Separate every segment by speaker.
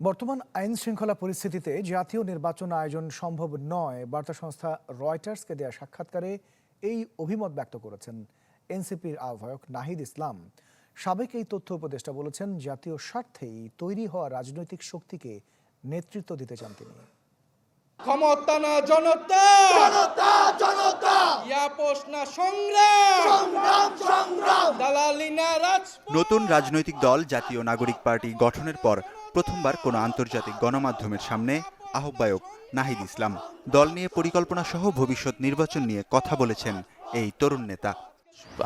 Speaker 1: বর্তমান আইন শৃঙ্খলা পরিস্থিতিতে জাতীয় নির্বাচন আয়োজন সম্ভব নয় বার্তা সংস্থা রয়টার্সকে দেয়া সাক্ষাৎকারে এই অভিমত ব্যক্ত করেছেন এনসিপির আহ্বায়ক নাহিদ ইসলাম। সাবেক এই তথ্য উপদেষ্টা বলেছেন জাতীয় স্বার্থেই তৈরি হওয়া রাজনৈতিক শক্তিকে নেতৃত্ব দিতে চান তিনি।
Speaker 2: ক্ষমতা না জনতা!
Speaker 3: জনতা জনতা!
Speaker 2: ইয়াপোষ না সংগ্রাম!
Speaker 3: সংগ্রাম সংগ্রাম!
Speaker 2: দালালি না রাজপথ!
Speaker 4: নতুন রাজনৈতিক দল জাতীয় নাগরিক পার্টি গঠনের পর প্রথমবার কোনো আন্তর্জাতিক গণমাধ্যমের সামনে আহ্বায়ক নাহিদ ইসলাম। দল নিয়ে পরিকল্পনা সহ ভবিষ্যৎ নির্বাচন নিয়ে কথা বলেছেন এই তরুণ নেতা।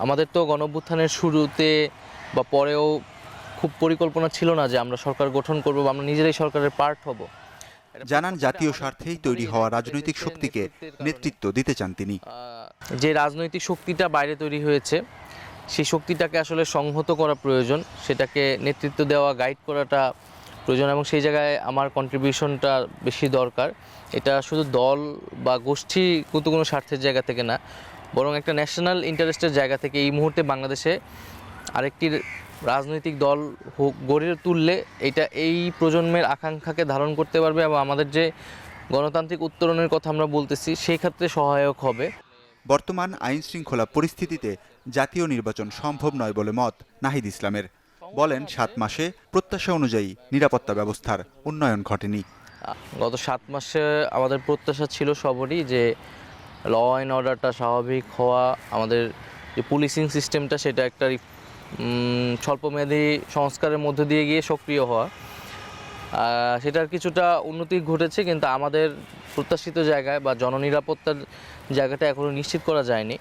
Speaker 5: আমাদের তো গণঅভ্যুত্থানের শুরুতে বা পরেও খুব পরিকল্পনা ছিল না যে আমরা সরকার গঠন করব বা আমরা নিজেরাই সরকারের পার্ট হব।
Speaker 4: জানান জাতীয় স্বার্থেই তৈরি হওয়া রাজনৈতিক শক্তিকে নেতৃত্ব দিতে চান তিনি।
Speaker 5: যে রাজনৈতিক শক্তিটা বাইরে তৈরি হয়েছে সেই শক্তিটাকে আসলে সংহত করা প্রয়োজন সেটাকে নেতৃত্ব দেওয়া গাইড করাটা প্রয়োজন এবং সেই জায়গায় আমার কন্ট্রিবিউশনটা বেশি দরকার। এটা শুধু দল বা গোষ্ঠী কিন্তু কোনো স্বার্থের জায়গা থেকে না, বরং একটা ন্যাশনাল ইন্টারেস্টের জায়গা থেকে এই মুহূর্তে বাংলাদেশে আরেকটি রাজনৈতিক দল হোক, গড়ে তুললে এটা এই প্রজন্মের আকাঙ্ক্ষাকে ধারণ করতে পারবে এবং আমাদের যে গণতান্ত্রিক উত্তরণের কথা আমরা বলতেছি, সেই ক্ষেত্রে সহায়ক হবে।
Speaker 4: বর্তমান আইন শৃঙ্খলা পরিস্থিতিতে জাতীয় নির্বাচন সম্ভব নয় বলে মত নাহিদ ইসলামের। বলেন, সাত মাসে প্রত্যাশা অনুযায়ী নিরাপত্তা ব্যবস্থার উন্নয়ন ঘটেনি।
Speaker 5: গত সাত মাসে আমাদের প্রত্যাশা ছিল সবারই যে ল অ্যান্ড অর্ডারটা স্বাভাবিক হওয়া, আমাদের যে পুলিশিং সিস্টেমটা সেটা একটা স্বল্পমেয়াদী সংস্কারের মধ্য দিয়ে গিয়ে সক্রিয় হওয়া। সেটার কিছুটা উন্নতি ঘটেছে, কিন্তু আমাদের প্রত্যাশিত জায়গায় বা জননিরাপত্তার জায়গাটা এখনও নিশ্চিত করা যায়নি।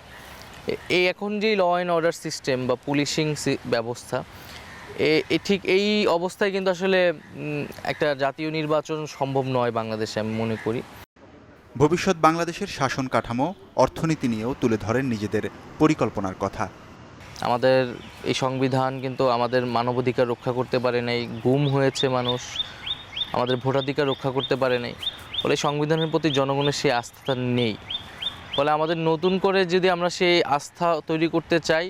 Speaker 5: এই এখন যে ল অ্যান্ড অর্ডার সিস্টেম বা পুলিশিং ব্যবস্থা ঠিক এই অবস্থায় কিন্তু আসলে একটা জাতীয় নির্বাচন সম্ভব নয় বাংলাদেশে আমি মনে করি।
Speaker 4: ভবিষ্যৎ বাংলাদেশের শাসন কাঠামো অর্থনীতি নিয়েও তুলে ধরেন নিজেদের পরিকল্পনার কথা।
Speaker 5: আমাদের এই সংবিধান কিন্তু আমাদের মানবাধিকার রক্ষা করতে পারে নাই গুম হয়েছে মানুষ আমাদের ভোটাধিকার রক্ষা করতে পারে নাই ফলে সংবিধানের প্রতি জনগণের সেই আস্থা নেই। ফলে আমাদের নতুন করে যদি আমরা সেই আস্থা তৈরি করতে চাই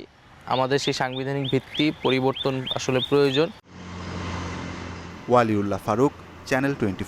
Speaker 5: আমাদের সেই সাংবিধানিক ভিত্তি পরিবর্তন আসলে প্রয়োজন।
Speaker 4: Waliullah Faruk channel twenty